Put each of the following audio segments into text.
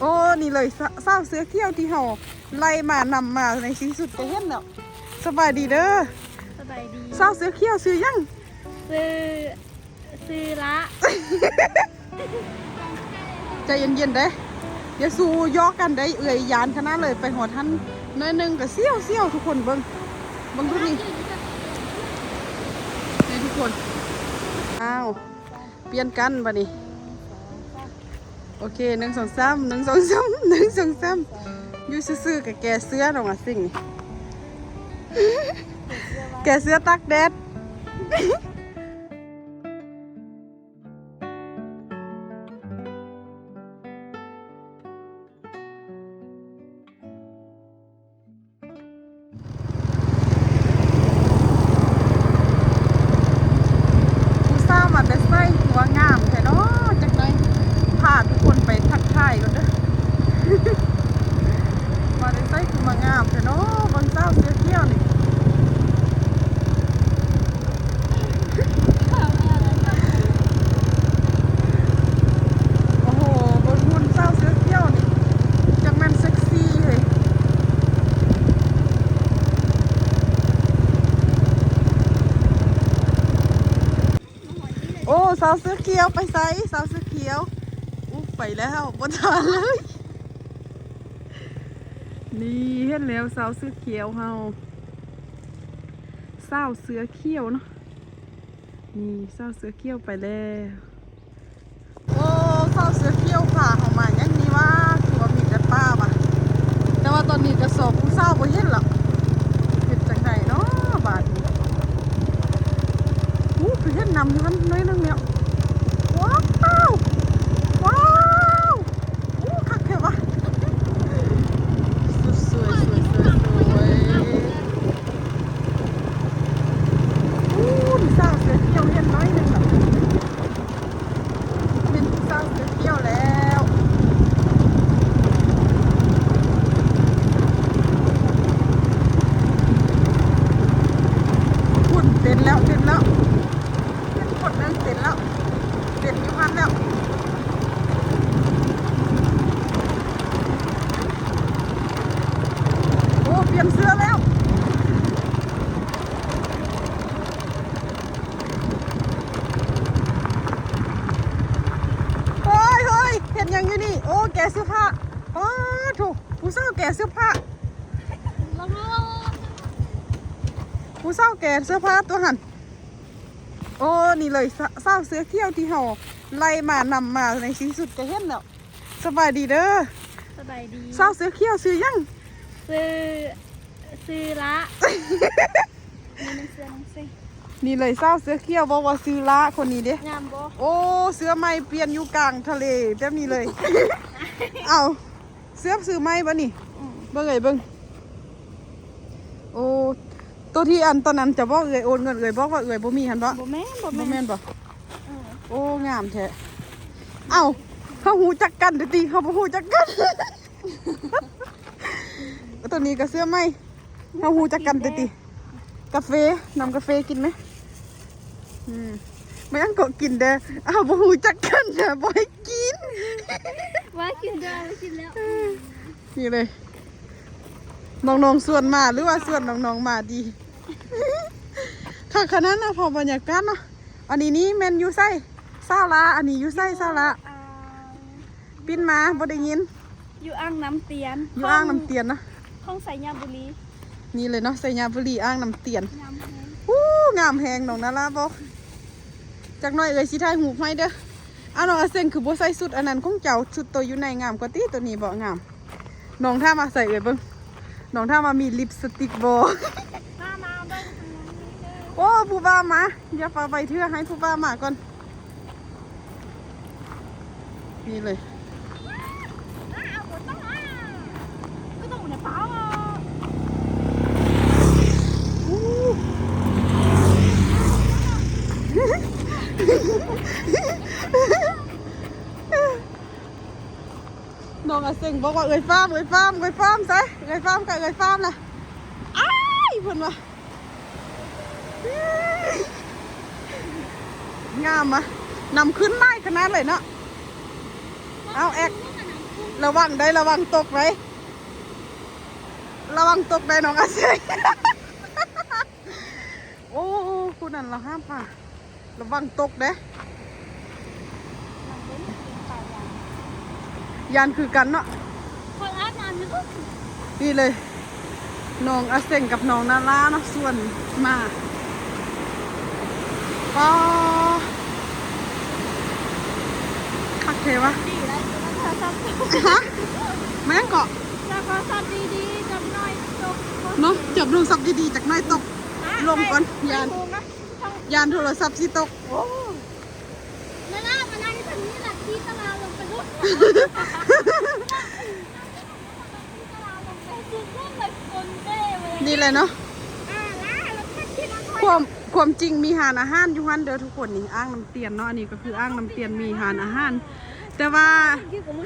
โอ้นี่เลยเศเศร้าเสือเขี้ยวที่เฮาไล่มานำมาในที่สุดก็เห็นแล้วสบายดีเด้อสบายดีเศร้าเสือเขี้ยวซื้อยังซื้อซื้อละใจเย็นๆเด้อย่าสู้ยอกกันได้เอื่อยยานขนาดเลยไปหอทันน้อยหนึงก็เสี้ยวเสี้ยวทุกคนเบิ่งเบิ่งดูนี่นี่ทุกคนอ้าวเปลี่ยนกันบัดนี้ โอเคหนึ่งสองสามหนึ่งสองสามหนึ่งสองสามอยู่ซื่อๆกับแกเสื้อดอกอะสิ่ง แกเสื้อตักแดด สาวเสื้อเขียวไปใส่สาวเสื้อเขียวอุ๊ไปแล้วบนทานเลย นี่เห็นแล้วสาวเสื้อเขียวเฮาสาวเสือเขียวเนาะนี่สาวเสือเขียวไปแล้วโอ้สาวเสือเขียวผ่าเขามาอย่างนี้ว่าคือว่ามีแต่ป้าปะแต่ว่าตอนนี้กระสอบผู้สาวบ่เห็นหรอกเห็นจังไดเนาะบาดนี้ อู้คือเห็นนำอยู่มันน้อยนึงเนี่ยว้าวว้าวอู้คักเทวะสุดสวยสวยสวยสวยอู้นี่สาวเสือเขียวเห็นน้อยนึงเหรอเป็นสาวเสือเขียวแล้วหุ่นเต้นแล้วเต้นแล้ว เป็นคนนั้นเสร็จแล้วเสร็จอยู่พันแล้ว โอ้ เปลี่ยนเสื้อแล้ว เฮ้ยเฮ้ ยเห็นยังอยู่นี่ โอ้ แกะเสื้อผ้าอ๋อถูกผู้สาวแกะเสื้อผ้าแล้วก็ผู้เศร้าแก่เสื้อผ้าตัวหันโอ้นี่เลยเศเศร้าเสื้อเขี้ยวที่เฮาไล่มานำมาในที่สุดก็เห็นแล้วสบายดีเด้อสบายดีเศร้าเสื้อเขี้ยวซื้อยังซื้อซื้อละนี่มันเสื้อน้องซิ นี่เลยเศร้าเสื้อเขี้ยวบอกว่าซื้อละคนนี้เด้งามบ่โอ้เสื้อใหม่เปลี่ยนอยู่กลางทะเลแบบนี้เลย เอาเสื้อซื้อใหม่บ่นี่เบิ่งเอ้ยเบิ่งโอ้ตัวที่อันตอนนั้นจะบอกเอ้ยโอนเงินเอ้ยบอกว่าเอ้ยบ่มีหันบ่บ่แม่นบ่บ่แม่แม่นนบ่เออโอ้งามแท้เอ้าเขาหูจักกันเดี๋ยวตีเขาบ่หูจักกันตัวนี้ก็เสื้อไหมเขาหูจักกันเดี๋ยวตี กาแฟนำกาแฟกินไหมอืมไม่งั้นก็กินเด้ออ้าวบ่หูจักกันเด้อบ่ให้กินว่ากินได้ว่ากินแล้วนี่เลยน้องๆส่วนมาหรือว่าส่วนน้องๆมาดีค่ะขนาดนะพอบรรยากาศเนาะอันนี้นี่แมนอยูไส้ซาลาอันนี้อยูไส้ซาลาอ่าปิ้นมาบ่ได้ยินอยู่อ่างน้ำเตียนอยู่อ่างน้ำเตียนนะห้องใส่ยาบุรี นี่เลยเนาะไสยาบุรีอ่างน้ำเตียนอู้งามแหงน้องนาราบอกจากน้อยเอ้ยสิถ่ายหูปให้เด้ออ้าวน้องอาเซงคือบ่ใส่สุดอันนั้นของเจ้าชุดตัวอยู่ในงามกว่าติตัวนี้บ่งามน้องถ้ามาใส่เอ้ยเบิ่งน้องถ้ามามีลิปสติกบ่มามาเบิ่งทางนั้นนี่เด้อโอ้ผู้บ้ามาอย่าฝากใบเทื่อให้ผู้บ้ามาก่อนนี่เลย บอกว่าเอ้ยฟามเอ้ยฟามเอ้ยฟามใส่เอ้ยฟามกับเอ้ยฟามละอ้ายเพิ่นว่างามอะนำขึ้นไม้ขนาดเลยเนาะเอาแอกระวังได้ระวังตกไหมระวังตกได้น้องอาเซยโอ้คุณนั่นเราห้ามค่ะระวังตกเด้ยานคือกันเนาะ นอาบน้ำอยู่ปุ๊บนี่เลยน้องอาเซงกับน้องนาลาเนาะส่วนมาก็คักเทวะดีแล้วจะมาโทรศัพท์ฮะแม่งเกาะแล้วก็สัตว์ดีๆจำหน่อยจบเนาะจับโทรศัพท์ดีๆจากน้อยตก ลงก่อนยานนะต้องยานโทรศัพท์สิตกโอ้นั่นน่ะมันนั่งทางนี้แหละที่ตลาดลงไปลุกตลาดลงไปสุดลูกเลยคนเด้เลยนี่เลยเนาะอ่าแล้วแล้วก็ที่นั่งความความจริงมีหานอาหารอยู่ฮันเด้อทุกคนนี่อ้างน้ำเตียนเนาะอันนี้ก็คืออ้างน้ำเตียนมีหานอาหาร แต่ว่า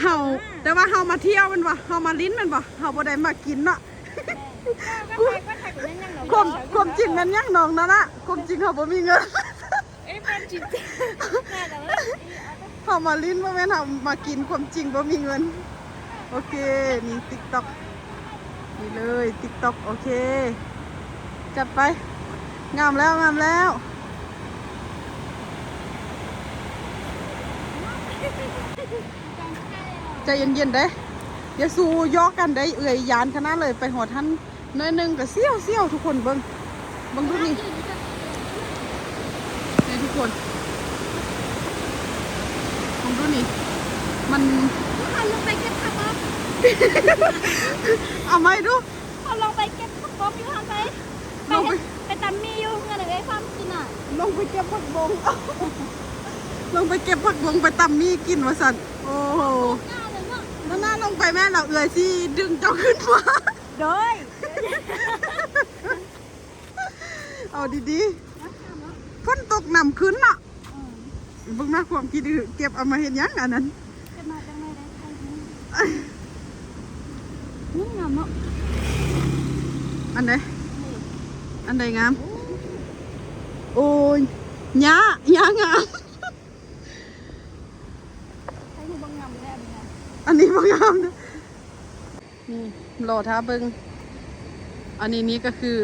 เฮาแต่ว่าเฮามาเที่ยวแมันบ่เฮามาลิ้นแมันบ่เฮาบ่ได้มากินเนาะก็ถ่ายก็ถ่ายกับนั่นยังเหรอความความจริงนั้นยังน้องนั่นน่ะความจริงเฮาบ่มีเงินเอ้ยเป็นจริงๆน่าจะว่าเฮามาลิ้นบ่แม่นเฮามากินความจริงบ่มีเงิน โอเคนี่ TikTok นี่เลย TikTok โอเค จัดไป งามแล้วงามแล้วใจเย็นๆได้อย่าสู้ยอกกันได้เอื่อยยานขนาดเลยไปหอท่านน้อยหนึงก็เซี่ยวเซี่ยวทุกคนเบิ่งเบิ่งดูนี่นี่ทุกคนเบิ่งดูนี่มันเขาลงไปเก็บผักบ๊อบ เอาไม่ดูเขาลงไปเก็บผักบ๊อบอยู่ทางไปไปลงไปไปตำมีอยู่เงินอะไรความกินอะลงไปเก็บผักบงลงไปเก็บผักบงไปตำมีกินวะสันโอ้โหหน้าเลยเนาะนั่นน่าลงไปแม่เราเอื่อยสิดึงเจ้าขึ้นมาโดยเอาดีๆฝนตกนำขึ้นน่ะเบิ่งมาความคิดดื้อเก็บเอามาเห็นยังอันนั้นจะมาจังเลยได้ใครนี่งามเนาะ อันไหน อันใดงาม โอ้ยหญ้าหญ้างามใครที่บังงามนะอันนี้บ่งามนะนี่รอท้าเบิงอันนี้นี่ก็คือ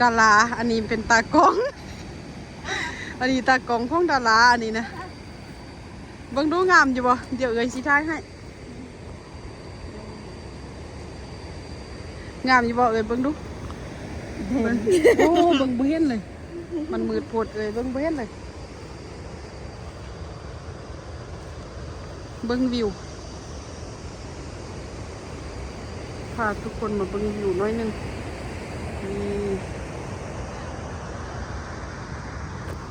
ดารา อันนี้เป็นตากล้อง อันนี้ตากล้องของดารา อันนี้นะ เบิ่งดูงามอยู่บ่ เดี๋ยวเอ้ยสิท้ายให้ งามอยู่บ่เอ้ยเบิ่งดูเบิ่งโอ้เบิ่งบ่เห็นเลย มันมืดโพดเอ้ยเบิ่งบ่เห็นเลย เบิ่งวิวพาทุกคนมาเบิ่งวิวหน้อยหนึงนี่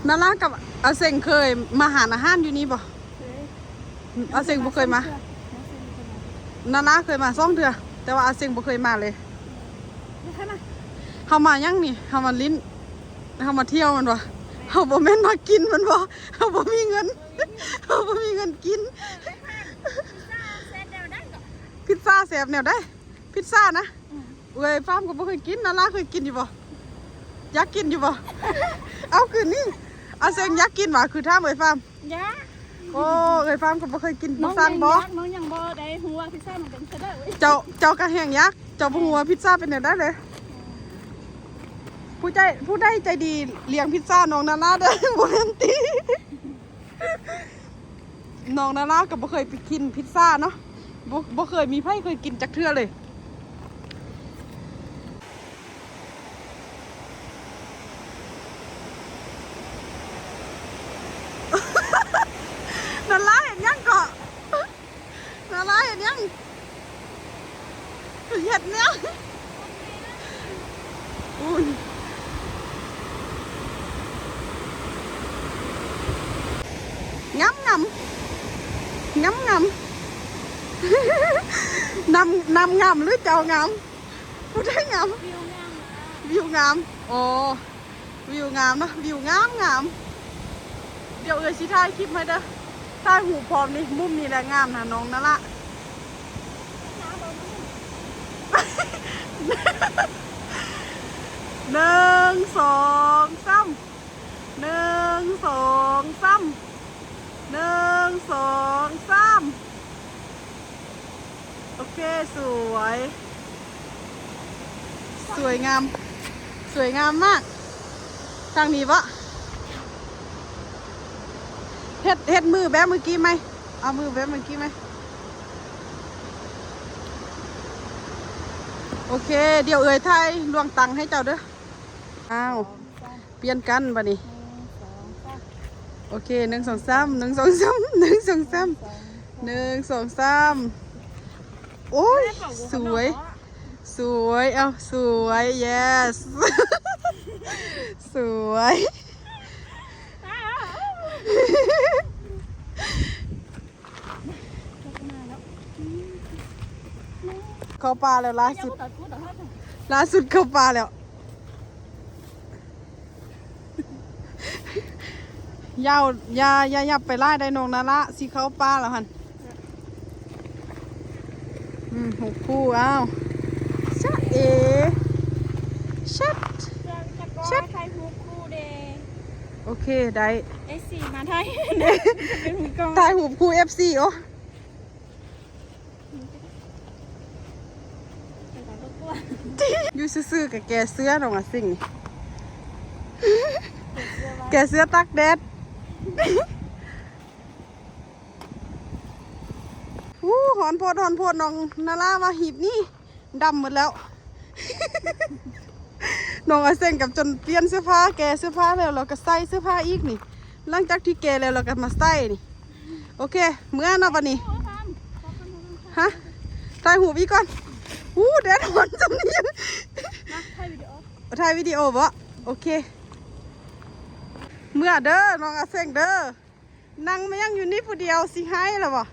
นารากับอาเซงเคยมาหาอาหารอยู่นี่บ่อาเซงบ่เคยมานาราเคยมาสองเทื่อแต่ว่าอาเซงบ่เคยมาเลย ใช่ไหมเฮามายังนี่เฮามาลิ้นเฮามาเที่ยวมันบ่เฮาบ่แม่นมากินมันบ่เฮาบ่มีเงินเฮาบ่มีเงินกินเซตเดียวได้ก่อนพิซซ่าแซ่บแนวได้ พิซซ่านะเอ้ยฟาร์มก็บ่เคยกินนาราเคยกินอยู่บ่อยากกินอยู่บ่เอาคืนนี้อาเซงอยากกินว่ะคือถ้ามเอ้ยฟาร์มยะโอ้เอ้ยฟาร์มก็บ่เคยกินน้บ่องสั่งบ่น้องยังบ่ได้หัวพิซซ่ามันเป็นเซตเดียวเจ้าเจ้าก็แห้งยักษ์เจ้าบ่ฮู้ว่าพิซซ่าเป็นแนวได้เลย ผู้ใจผู้ได้ใจดีเลี้ยงพิซซ่าน้องนาราเด้อบ่แม่นตีน้องนาราก็บ่เคยไปกินพิซซ่าเนาะบ่บ่เคยมีไผเคยกินจักเทื่อเลย นาราเห็นยังเกาะนาราเห็นยังเห็ดเนี่ยอุ้ยงำงำงำงำ นำนำงำหรือเจ้างำผู้ได้งำวิวงามวิวงามโอ้วิวงามเนอะวิวงามงาม เดี๋ยวเอ๋ยสิถ่ายคลิปให้เด้อถ่ายหูพร้อมนี่มุมนี่แหละงามนะน้องนั่นละหนึ่งสองสามหนึ่งสองสามหนึ่งสองสามโอ เคสวย สวยงาม สวยงามมากทางนี้ปะเฮ็ดเฮ็ดมือแบบเมื่อกี้ไหมเอามือแบบเมื่อกี้ไหมโอเค เดี๋ยวเอ่ยไทยลวงตังให้เจ้าเด้ออ้าวเปลี่ยนกันบัดนี้โอเคหนึ่งสองสามหนึ่งสองสามหนึ่งสองสามหนึ่งสองสาม โอ้ยสวย สวย เอาสวย yes สวย เข้าป่าแล้วล่าสุด ล่าสุดเข้าป่าแล้วยาวยาอยาอย่าไปไล่ไดโนงนาละสิเข้าป่าแล้วหันอืม หกคู่อ้าวชะเอชัด ชัด ไทยฮูคู่เดย์โอเค ได้เอสี่มาไทยเป็นมือกองตายหูคู่ FC โอ้แต่เราก็กลัวอยู่ซื่อๆกับแกเสื้อน้องอะสิ่งนี่แกเสื้อตักแดด อู้หอนโพดหอนโพดน้องนาราว่าหีบนี่ดำหมดแล้ว น้องอาเซงกับจนเปลี่ยนเสื้อผ้าแกเสื้อผ้าแล้วเราก็ใส่เสื้อผ้าอีกนี่หลังจากที่แกแล้วเราก็มาใส่นี่โอเค เมื่อนะวันนี้ฮะถ่ายหูพี่ก่อนอู้แดดหอนจำเนียงนะไทยวิดีโอถ่ายวิดีโอบ่โอเค เมื่อเด้อน้องอาเซงเด้อนั่งไม่ยังอยู่นี่ผู้เดียวสิให้แล้วบ่